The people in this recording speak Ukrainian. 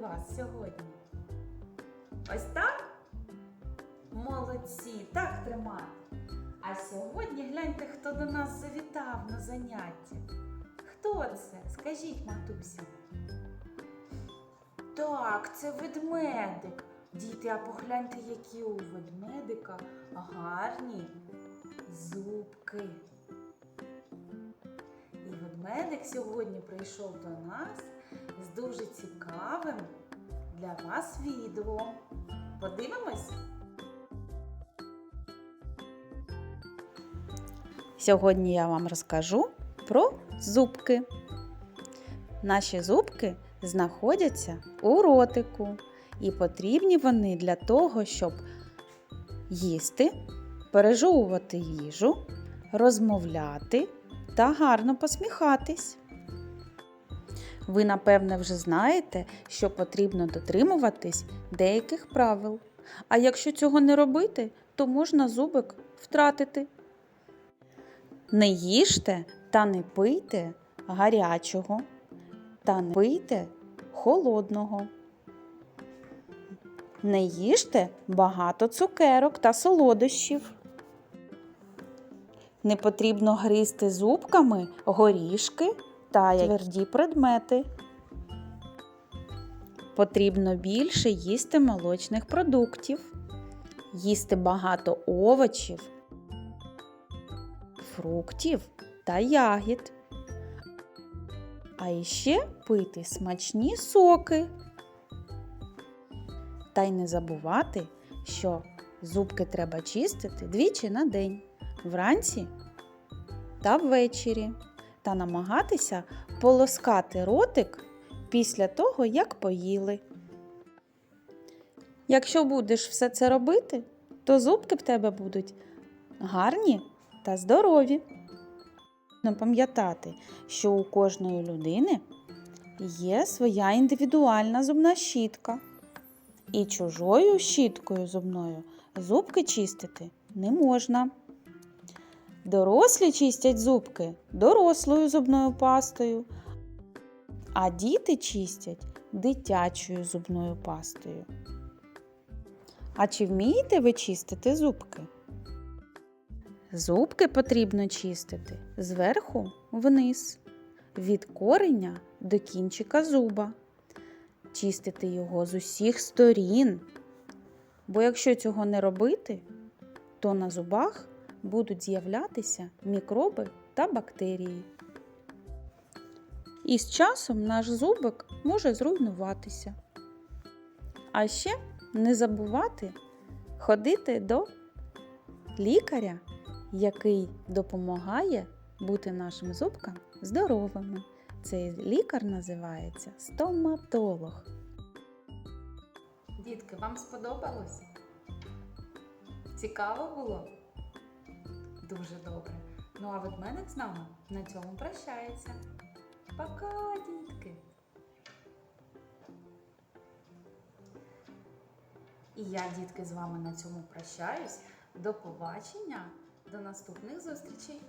вас сьогодні? Ось так? Молодці, так тримати. А сьогодні гляньте, хто до нас завітав на заняття. Хто це? Скажіть, матусю. Так, це ведмедик. Діти, а погляньте, які у ведмедика гарні зубки. І ведмедик сьогодні прийшов до нас з дуже цікавим для вас відео. Подивимось? Сьогодні я вам розкажу про зубки. Наші зубки знаходяться у ротику, і потрібні вони для того, щоб їсти, пережовувати їжу, розмовляти та гарно посміхатись. Ви, напевне, вже знаєте, що потрібно дотримуватись деяких правил. А якщо цього не робити, то можна зубик втратити. Не їжте та не пийте гарячого, та не пийте холодного. Не їжте багато цукерок та солодощів. Не потрібно гризти зубками горішки та тверді предмети. Потрібно більше їсти молочних продуктів, їсти багато овочів, фруктів та ягід. А іще пити смачні соки. Та й не забувати, що зубки треба чистити двічі на день вранці та ввечері, та намагатися полоскати ротик після того, як поїли. Якщо будеш все це робити, то зубки в тебе будуть гарні та здорові. Пам'ятати, що у кожної людини є своя індивідуальна зубна щітка. І чужою щіткою зубною зубки чистити не можна. Дорослі чистять зубки дорослою зубною пастою, а діти чистять дитячою зубною пастою. А чи вмієте ви чистити зубки? Зубки потрібно чистити зверху вниз, від кореня до кінчика зуба. Чистити його з усіх сторін. Бо якщо цього не робити, то на зубах будуть з'являтися мікроби та бактерії. І з часом наш зубик може зруйнуватися. А ще не забувати ходити до лікаря, який допомагає бути нашим зубкам здоровими. Цей лікар називається стоматолог. Дітки, вам сподобалось? Цікаво було? Дуже добре. Ну а ведмедик з нами на цьому прощається. Пока, дітки! І я, дітки, з вами на цьому прощаюсь. До побачення, до наступних зустрічей!